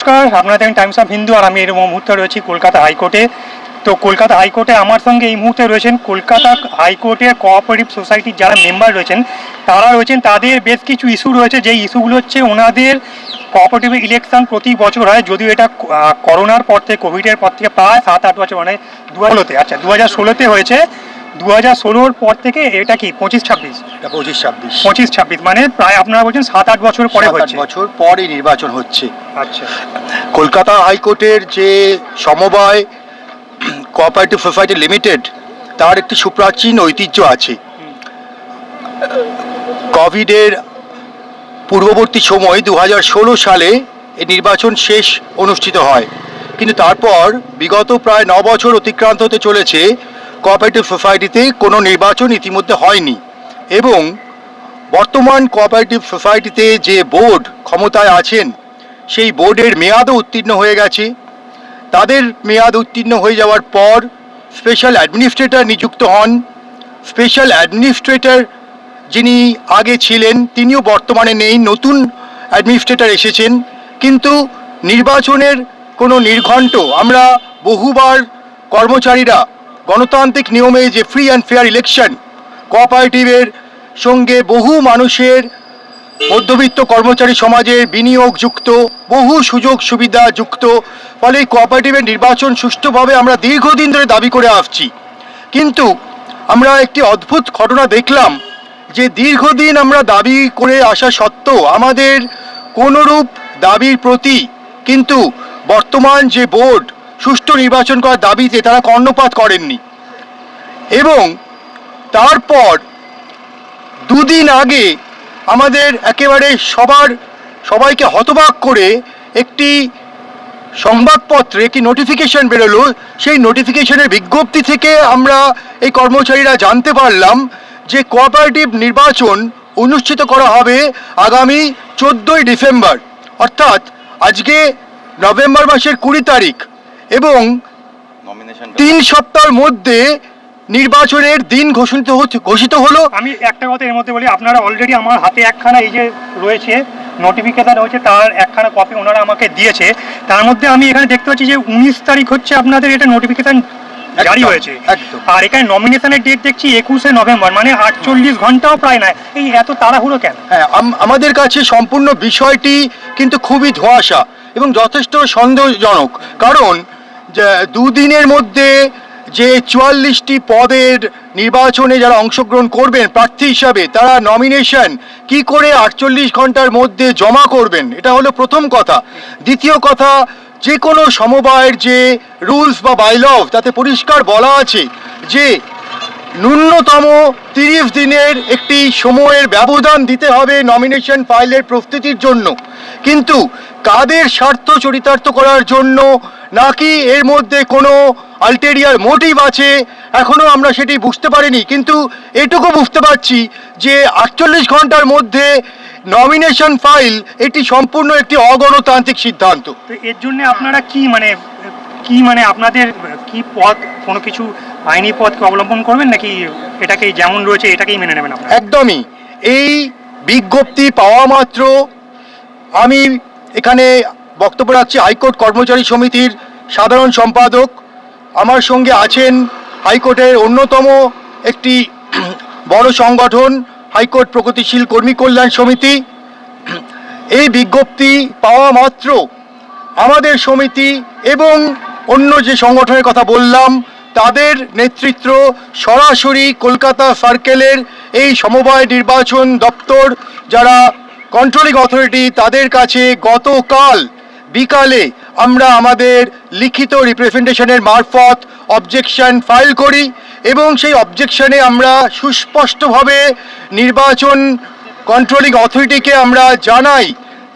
নমস্কার, আপনারা দেখেন টাইমস অফ হিন্দু আর আমি এই মুহূর্তে রয়েছি কলকাতা হাইকোর্টে। তো কলকাতা হাইকোর্টে আমার সঙ্গে এই মুহূর্তে রয়েছেন কলকাতা হাইকোর্টের কোঅপারেটিভ সোসাইটির যারা মেম্বার রয়েছেন, তারা রয়েছেন, তাদের বেশ কিছু ইস্যু রয়েছে। যেই ইস্যুগুলো হচ্ছে ওনাদের কোঅপারেটিভ ইলেকশন প্রতি বছর হয়, যদিও এটা করোনার পর থেকে কোভিডের পর থেকে প্রায় সাত আট বছর মানে দু ষোলোতে আচ্ছা দু হাজার ষোলোতে হয়েছে। দু হাজার ষোলোর পর থেকে এটা কি পঁচিশ ছাব্বিশ? পঁচিশ ছাব্বিশ। পঁচিশ ছাব্বিশ মানে প্রায় আপনারা বলছেন সাত আট বছর পরে হচ্ছে। বছর পরই নির্বাচন হচ্ছে। আচ্ছা। কলকাতা হাইকোর্টের যে সমবায় কোঅপারেটিভ সোসাইটি লিমিটেড তার একটি সুপ্রাচীন ঐতিহ্য আছে। কোভিডের পূর্ববর্তী সময় দু হাজার ষোলো সালে এই নির্বাচন শেষ অনুষ্ঠিত হয়। কিন্তু তারপর বিগত প্রায় ন বছর অতিক্রান্ত হতে চলেছে। কোঅপারেটিভ সোসাইটিতে কোনো নির্বাচন ইতিমধ্যে হয়নি এবং বর্তমান কোঅপারেটিভ সোসাইটিতে যে বোর্ড ক্ষমতায় আছেন, সেই বোর্ডের মেয়াদও উত্তীর্ণ হয়ে গেছে। তাদের মেয়াদ উত্তীর্ণ হয়ে যাওয়ার পর স্পেশাল অ্যাডমিনিস্ট্রেটর নিযুক্ত হন। স্পেশাল অ্যাডমিনিস্ট্রেটর যিনি আগে ছিলেন, তিনিও বর্তমানে নেই, নতুন অ্যাডমিনিস্ট্রেটর এসেছেন। কিন্তু নির্বাচনের কোনো নির্ঘণ্ট আমরা বহুবার কর্মচারীরা গণতান্ত্রিক নিয়মে যে ফ্রি অ্যান্ড ফেয়ার ইলেকশন কোঅপারেটিভের সঙ্গে বহু মানুষের মধ্যবিত্ত কর্মচারী সমাজের বিনিয়োগ যুক্ত বহু সুযোগ সুবিধা যুক্ত ফলে এই কোঅপারেটিভের নির্বাচন সুষ্ঠুভাবে আমরা দীর্ঘদিন ধরে দাবি করে আসছি। কিন্তু আমরা একটি অদ্ভুত ঘটনা দেখলাম, যে দীর্ঘদিন আমরা দাবি করে আসা সত্ত্বেও আমাদের কোনোরূপ দাবির প্রতি কিন্তু বর্তমান যে বোর্ড সুষ্ঠু নির্বাচন করার দাবিতে তারা কর্ণপাত করেননি। এবং তারপর দুদিন আগে আমাদের একেবারে সবার, সবাইকে হতবাক করে একটি সংবাদপত্রে একটি নোটিফিকেশন বেরোলো। সেই নোটিফিকেশনের বিজ্ঞপ্তি থেকে আমরা এই কর্মচারীরা জানতে পারলাম যে কোঅপারেটিভ নির্বাচন অনুষ্ঠিত করা হবে আগামী চোদ্দোই ডিসেম্বর। অর্থাৎ আজকে নভেম্বর মাসের কুড়ি তারিখ। এবং তিন সপ্তাহের মধ্যে নির্বাচনের দিন ঘোষিত হচ্ছে- ঘোষিত হলো। আমি একটা কথা এর মধ্যে বলি আপনারা অলরেডি আমার হাতে একখানা এই যে রয়েছে নোটিফিকেশন রয়েছে তার একখানা কপি ওনারা আমাকে দিয়েছে। তার মধ্যে আমি এখানে দেখতে পাচ্ছি যে উনিশ তারিখ হচ্ছে আপনাদের এটা নোটিফিকেশন জারি হয়েছে। একদম। আর এখানে নমিনেশনের ডেট দেখছি একুশে নভেম্বর মানে আটচল্লিশ ঘন্টাও প্রায় নাই। এই এত তাড়াহুড়ো কেন? হ্যাঁ আমাদের কাছে সম্পূর্ণ বিষয়টি কিন্তু খুবই ধোঁয়াশা এবং যথেষ্ট সন্দেহজনক। কারণ দুদিনের মধ্যে যে চুয়াল্লিশটি পদের নির্বাচনে যারা অংশগ্রহণ করবেন, প্রার্থী হিসাবে তারা নমিনেশন কি করে আটচল্লিশ ঘণ্টার মধ্যে জমা করবেন, এটা হলো প্রথম কথা। দ্বিতীয় কথা যে কোনো সমবায়ের যে রুলস বা বাইলভ তাতে পরিষ্কার বলা আছে যে ন্যূনতম তিরিশ দিনের একটি সময়ের ব্যবধান দিতে হবে নমিনেশন ফাইলের প্রস্তুতির জন্য। কিন্তু কাদের স্বার্থ চরিতার্থ করার জন্য নাকি এর মধ্যে কোনো আলটেরিয়ার মোটিভ আছে? এখনও আমরা সেটি বুঝতে পারিনি কিন্তু এটুকু বুঝতে পারছি যে আটচল্লিশ ঘণ্টার মধ্যে নমিনেশন ফাইল এটি সম্পূর্ণ একটি অগণতান্ত্রিক সিদ্ধান্ত। তো এর জন্য আপনারা কি মানে কি মানে আপনাদের কি পথ কোনো কিছু আইনি পথকে অবলম্বন করবেন নাকি এটাকে যেমন রয়েছে এটাকেই মেনে নেবেন আপনারা? একদমই। এই বিজ্ঞপ্তি পাওয়া মাত্র আমি এখানে বক্তব্য রাখছি হাইকোর্ট কর্মচারী সমিতির সাধারণ সম্পাদক। আমার সঙ্গে আছেন হাইকোর্টের অন্যতম একটি বড় সংগঠন, হাইকোর্ট প্রগতিশীল কর্মী কল্যাণ সমিতি। এই বিজ্ঞপ্তি পাওয়া মাত্র আমাদের সমিতি এবং অন্য যে সংগঠনের কথা বললাম, তাদের নেতৃত্ব সরাসরি কলকাতা সার্কেলের এই সমবায় নির্বাচন দপ্তর, যারা কন্ট্রোলিং অথরিটি তাদের কাছে গতকাল বিকালে আমরা আমাদের লিখিত রিপ্রেজেন্টেশনের মারফত অবজেকশন ফাইল করি এবং সেই অবজেকশনে আমরা সুস্পষ্টভাবে নির্বাচন কন্ট্রোলিং অথরিটিকে আমরা জানাই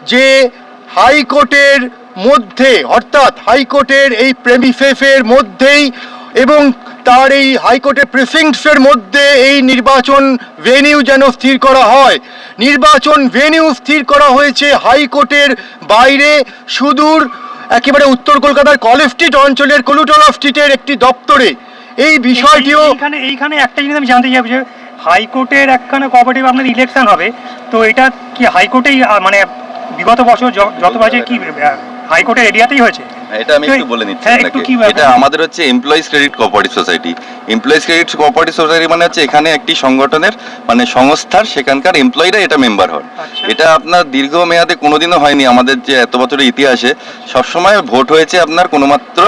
যে হাইকোর্টের মধ্যে, অর্থাৎ হাইকোর্টের এই প্রেমিফেফের মধ্যেই এবং তার এই হাইকোর্টের প্রিসিংসের মধ্যে এই নির্বাচন ভেনিউ যেন স্থির করা হয়। নির্বাচন ভেনিউ স্থির করা হয়েছে হাইকোর্টের বাইরে। সুদূর একেবারে উত্তর কলকাতার কলেজ স্ট্রিট অঞ্চলের কলুটলা স্ট্রিটের একটি দপ্তরে। এই বিষয়টিও এই- এইখানে এইখানে একটা জিনিস আমি জানতে চাই যে হাইকোর্টের একখানা কোঅপারেটিভ আপনার ইলেকশন হবে। তো এটা কি হাইকোর্টেই মানে বিগত বছর যত বাজে কি হাইকোর্টের এরিয়াতেই হয়েছে? এটা আমি একটু বলে নিচ্ছি হ্যাঁ, আপনাকে। এটা আমাদের হচ্ছে employees credit cooperative society employees credit cooperative society মানে হচ্ছে এখানে একটি সংগঠনের মানে সংস্থার সেখানকার এমপ্লয়িরা এটা মেম্বার হন। আচ্ছা। এটা আপনার দীর্ঘ মেয়াদে কোনোদিনও হয়নি। আমাদের যে এত বছরের ইতিহাসে সবসময় ভোট হয়েছে আপনার কোনো মাত্র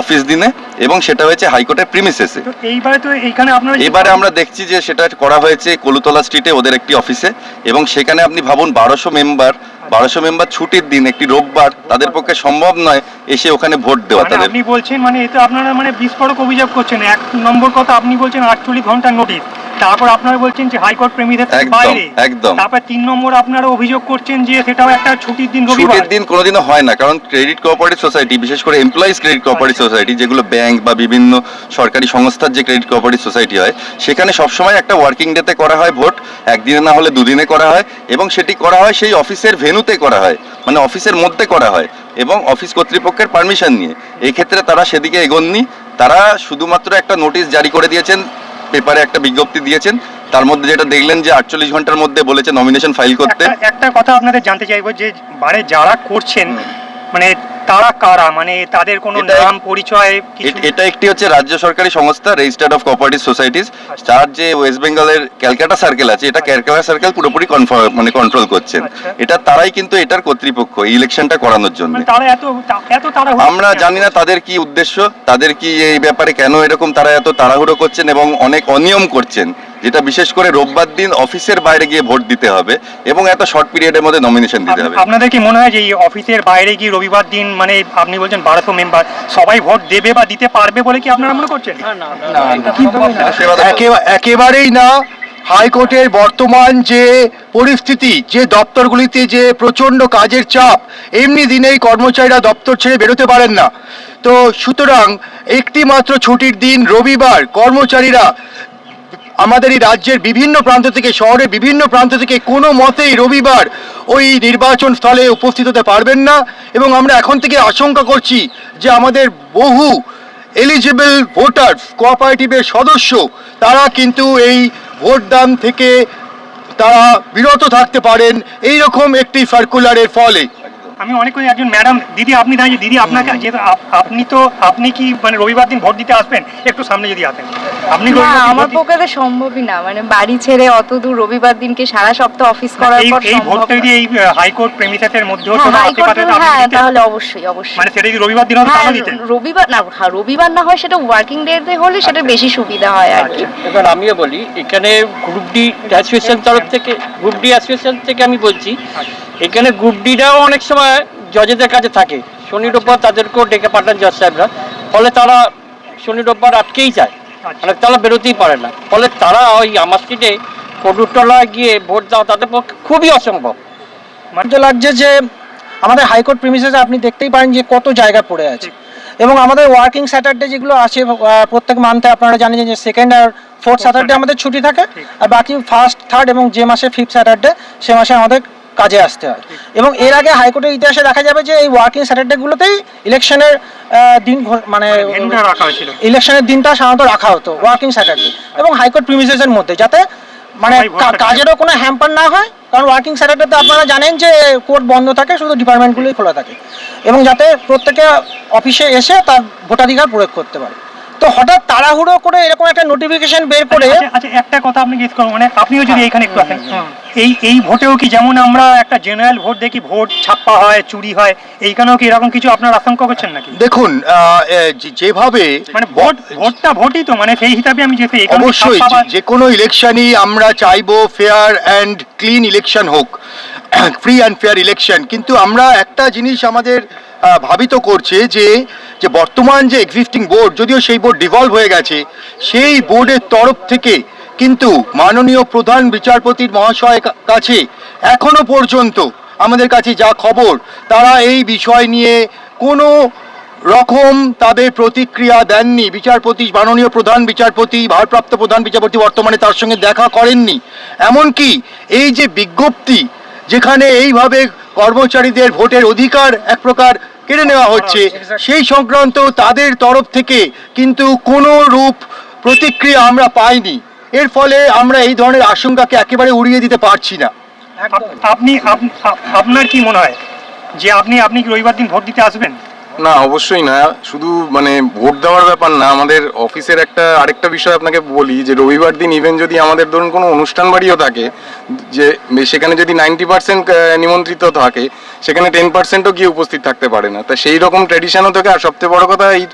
অফিস দিনে এবং সেটা হয়েছে হাইকোর্টের প্রিমিসেসে এইবারে তো এইখানে আপনারা এবারে আমরা দেখছি যে সেটা করা হয়েছে কলুতলা স্ট্রিটে ওদের একটি অফিসে এবং সেখানে আপনি ভাবুন বারোশো মেম্বার বারোশো মেম্বার ছুটির দিন একটি রোববার তাদের পক্ষে সম্ভব নয় এসে ওখানে ভোট দেওয়া মানে তাদের। আপনি বলছেন মানে এতে আপনারা মানে বিস্ফোরক অভিযোগ করছেন। এক নম্বর কথা আপনি বলছেন আটচল্লিশ ঘণ্টা নোটিশ তারপর আপনারা বলছেন যে হাইকোর্ট প্রেমীদের বাইরে একদম। তারপর তিন নম্বর আপনারা অভিযোগ করছেন যে সেটাও একটা ছুটির দিন রবিবার ছুটির দিন কোনোদিনও হয় না কারণ ক্রেডিট কোঅপারেটিভ সোসাইটি বিশেষ করে এমপ্লয়িজ ক্রেডিট কোঅপারেটিভ। সোসাইটি যেগুলো ব্যাংক বা বিভিন্ন সরকারি সংস্থার যে ক্রেডিট কোঅপারেটিভ সোসাইটি হয় সেখানে সবসময় একটা ওয়ার্কিং ডেতে করা হয় ভোট একদিনে না হলে দুদিনে করা হয় এবং সেটি করা হয় সেই অফিসের ভেনুতে করা হয় মানে অফিসের মধ্যে করা হয় এবং অফিস কর্তৃপক্ষের পারমিশন নিয়ে এই ক্ষেত্রে তারা সেদিকে এগোননি তারা শুধুমাত্র একটা নোটিশ জারি করে দিয়েছেন পেপারে একটা বিজ্ঞপ্তি দিয়েছেন তার মধ্যে যেটা দেখলেন যে আটচল্লিশ ঘণ্টার মধ্যে বলেছে নমিনেশন ফাইল করতে। একটা কথা আপনাদের জানতে চাইব যে বারে যারা করছেন মানে তারা কারা? মানে তাদের কোনো নাম পরিচয় এটা একটি হচ্ছে রাজ্য সরকারি সংস্থা রেজিস্টার্ড অফ কোঅপারেটিভ সোসাইটিস আচ্ছা। যার যে ওয়েস্ট বেঙ্গলের ক্যালকাটা সার্কেল আছে এটা ক্যালকাটা সার্কেল পুরোপুরি মানে কন্ট্রোল করছেন আচ্ছা। এটা তারাই কিন্তু এটার কর্তৃপক্ষ এই ইলেকশনটা করানোর জন্য। মানে তারা তারা আমরা জানি না তাদের কি উদ্দেশ্য তাদের কি এই ব্যাপারে কেন এরকম তারা এত তাড়াহুড়ো করছেন এবং অনেক অনিয়ম করছেন। যেটা বিশেষ করে রোববার দিন অফিসের বাইরে গিয়ে ভোট দিতে হবে এবং এত শর্ট পিরিয়ডের মধ্যে নমিনেশন দিতে হবে। আপনাদের কি মনে হয় যে এই অফিসের বাইরে গিয়ে রবিবার দিন মানে আপনি বলছেন বারোশো মেম্বার সবাই ভোট দেবে বা দিতে পারবে বলে কি আপনারা মনে করছেন? একেবারেই না। হাইকোর্টের বর্তমান যে পরিস্থিতি যে দপ্তরগুলিতে যে প্রচণ্ড কাজের চাপ এমনি দিনেই কর্মচারীরা দপ্তর ছেড়ে বেরোতে পারেন না। তো সুতরাং একটি মাত্র ছুটির দিন রবিবার কর্মচারীরা আমাদের এই রাজ্যের বিভিন্ন প্রান্ত থেকে শহরের বিভিন্ন প্রান্ত থেকে কোনো মতেই রবিবার ওই নির্বাচন স্থলে উপস্থিত হতে পারবেন না এবং আমরা এখন থেকে আশঙ্কা করছি যে আমাদের বহু এলিজিবল ভোটার কোঅপারেটিভের সদস্য তারা কিন্তু এই ভোটদান থেকে তারা বিরত থাকতে পারেন এই রকম একটি সার্কুলারের ফলে। আমি অনেক করে একজন ম্যাডাম দিদি আপনি দাঁড়িয়ে দিদি আপনাকে আপনি তো আপনি কি মানে রবিবার দিন ভোট দিতে আসবেন? একটু সামনে যদি আসেন। আপনি না আমার পক্ষে তো সম্ভবই না। মানে বাড়ি ছেড়ে অত দূর রবিবার দিনকে সারা সপ্তাহ অফিস করার পর এই ভোটটা যদি এই হাইকোর্ট প্রেমিসেসের মধ্যেও হ্যাঁ হ্যাঁ তাহলে অবশ্যই অবশ্যই। মানে সেটা যদি রবিবার দিন হতো হ্যাঁ তাহলে দিতেন? রবিবার না হ্যাঁ, রবিবার না হয় সেটা ওয়ার্কিং ডেতে হলে সেটা বেশি সুবিধা হয় আর কি। আচ্ছা। এবার আমিও বলি এখানে গ্রুপ ডি অ্যাসোসিয়েশন তরফ থেকে গ্রুপ ডি অ্যাসোসিয়েশন থেকে আমি বলছি এখানে গ্রুপ ডিরাও অনেক সময় জজেদের কাছে থাকে। শনি রোববার তাদেরকেও ডেকে পাঠান জজ সাহেবরা। ফলে তারা শনি রোববার আটকেই যায়। মানে তারা বেরোতেই পারে না। ফলে তারা ওই আমার কডুরতলায় গিয়ে ভোট দেওয়া তাদের পক্ষে খুবই অসম্ভব। তো লাগছে যে আমাদের হাইকোর্ট প্রিমিসেসে আপনি দেখতেই পারেন যে কত জায়গা পড়ে আছে। এবং আমাদের ওয়ার্কিং স্যাটারডে যেগুলো আছে প্রত্যেক মান্থে আপনারা জানেন যে সেকেন্ড আর ফোর্থ স্যাটারডে আমাদের ছুটি থাকে। আর বাকি ফার্স্ট থার্ড এবং যে মাসে ফিফথ স্যাটারডে সে মাসে আমাদের কাজে আসতে হয়। এবং এর আগে হাইকোর্টের ইতিহাসে দেখা যাবে যে এই ওয়ার্কিং স্যাটারডেগুলোতেই ইলেকশনের দিন মানে ইলেকশনের দিনটা সাধারণত রাখা হতো ওয়ার্কিং স্যাটারডে এবং হাইকোর্ট প্রিমিসেসের মধ্যে যাতে মানে কাজেরও কোনো হ্যাম্পার না হয় কারণ ওয়ার্কিং স্যাটারডেতে আপনারা জানেন যে কোর্ট বন্ধ থাকে শুধু ডিপার্টমেন্টগুলোই খোলা থাকে। এবং যাতে প্রত্যেকে অফিসে এসে তার ভোটাধিকার প্রয়োগ করতে পারে। তো হঠাৎ তাড়াহুড়ো করে এরকম একটা নোটিফিকেশন বের করে আচ্ছা আচ্ছা একটা কথা আপনি জিজ্ঞেস করুন মানে আপনিও যদি এখানে একটু আসেন। এই এই ভোটেও কি যেমন আমরা একটা জেনারেল ভোট দেখি ভোট ছাপ্পা হয় চুরি হয় এইখানেও কি এরকম কিছু আপনার আশঙ্কা করছেন নাকি? দেখুন আহ, যেভাবে মানে ভোট ভোটটা ভোটই তো মানে সেই হিসাবে আমি যেতে এখানে অবশ্যই যে কোনো ইলেকশনই আমরা চাইব ফেয়ার অ্যান্ড ক্লিন ইলেকশন হোক ফ্রি অ্যান্ড ফেয়ার ইলেকশন কিন্তু আমরা একটা জিনিস আমাদের ভাবিত করছে যে যে বর্তমান যে এক্সিস্টিং বোর্ড যদিও সেই বোর্ড ডিভলভ হয়ে গেছে, সেই বোর্ডের তরফ থেকে কিন্তু মাননীয় প্রধান বিচারপতির মহাশয় কা- কাছে এখনও পর্যন্ত আমাদের কাছে যা খবর, তারা এই বিষয় নিয়ে কোনো রকম তাদের প্রতিক্রিয়া দেননি। বিচারপতি, মাননীয় প্রধান বিচারপতি, ভারপ্রাপ্ত প্রধান বিচারপতি বর্তমানে তার সঙ্গে দেখা করেননি। এমনকি এই যে বিজ্ঞপ্তি, যেখানে এইভাবে কর্মচারীদের ভোটের অধিকার এক প্রকার কেড়ে নেওয়া হচ্ছে। সেই সংক্রান্ত তাদের তরফ থেকে কিন্তু কোনো রূপ প্রতিক্রিয়া আমরা পাইনি। এর ফলে আমরা এই ধরনের আশঙ্কাকে একেবারে উড়িয়ে দিতে পারছি না। আপনি আপ- আপ- আপনার কি মনে হয়? যে আপনি আপনি কি রবিবার দিন ভোট দিতে আসবেন? না, অবশ্যই না। শুধু মানে ভোট দেওয়ার ব্যাপার না, আমাদের অফিসের একটা আরেকটা বিষয় আপনাকে বলি, যে রবিবার দিন ইভেন যদি আমাদের ধরুন কোনো অনুষ্ঠান বাড়িও থাকে, যে সেখানে যদি নাইনটি পার্সেন্ট নিমন্ত্রিত থাকে, সেখানে টেন পার্সেন্টও গিয়ে উপস্থিত থাকতে পারে না। তা সেই রকম ট্র্যাডিশনও থাকে, আর সবচেয়ে বড় কথা এই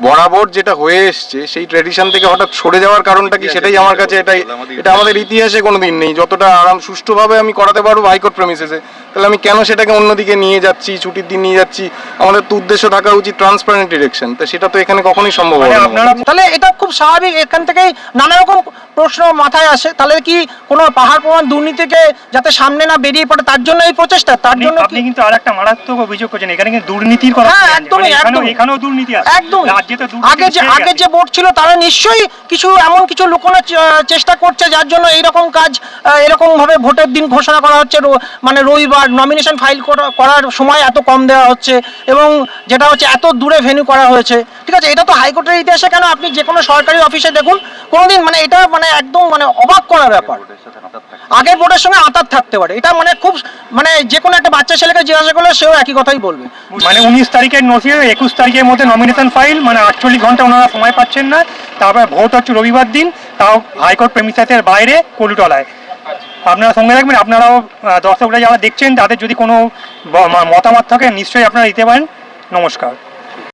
বরাবর যেটা হয়ে এসছে সেই ট্র্যাডিশন থেকে হঠাৎ সরে যাওয়ার কারণটা কি সেটাই আমার কাছে এটাই এটা আমাদের ইতিহাসে কোনো দিন নেই। যতটা আরাম সুষ্ঠুভাবে আমি করাতে পারব হাইকোর্ট প্রেমিসেসে তাহলে আমি কেন সেটাকে অন্যদিকে নিয়ে যাচ্ছি ছুটির দিন নিয়ে যাচ্ছি? আমাদের তো উদ্দেশ্য থাকা উচিত ট্রান্সপারেন্ট ডিরেকশন তো সেটা তো এখানে কখনোই সম্ভব হয় না। তাহলে এটা খুব স্বাভাবিক এখান থেকেই নানা রকম প্রশ্ন মাথায় আসে তাহলে কি কোনো পাহাড় প্রমাণ দুর্নীতিকে যাতে সামনে না বেরিয়ে পড়ে তার জন্য এই প্রচেষ্টা? তার জন্য আপনি কিন্তু আর একটা মারাত্মক অভিযোগ করছেন এখানে কিন্তু দুর্নীতির কথা হ্যাঁ। একদমই, মানে এখানেও দুর্নীতি আছে। একদম আগে যে আগে যে বোর্ড ছিল তারা নিশ্চয়ই কিছু এমন কিছু লুকোনোর চেষ্টা করছে যার জন্য এইরকম কাজ এরকম ভাবে ভোটের দিন ঘোষণা করা হচ্ছে মানে রবিবার নমিনেশন ফাইল করার সময় এত কম দেওয়া হচ্ছে এবং যেটা হচ্ছে এত দূরে ভেন্যু করা হয়েছে। ঠিক আছে এটা তো হাইকোর্টের ইতিহাসে কেন? আপনি যে কোনো সরকারি অফিসে দেখুন কোনোদিন মানে এটা মানে একদম মানে অবাক করার ব্যাপার। আগের বোর্ডের সঙ্গে আতাত থাকতে পারে। এটা মানে খুব মানে যে কোনো একটা বাচ্চা ছেলেকে জিজ্ঞাসা করলে সেও একই কথাই বলবে। মানে উনিশ তারিখের নথি, একুশ তারিখের মধ্যে নমিনেশন ফাইল মানে আটচল্লিশ ঘণ্টা ওনারা সময় পাচ্ছেন না। তারপর ভোট হচ্ছে রবিবার দিন, তাও হাইকোর্ট প্রেমিসাসের বাইরে, কলুটলায়। আপনারা সঙ্গে রাখবেন আপনারাও দর্শকরা যারা দেখছেন, তাদের যদি কোনো মতামত থাকে, নিশ্চয়ই আপনারা দিতে পারেন। নমস্কার।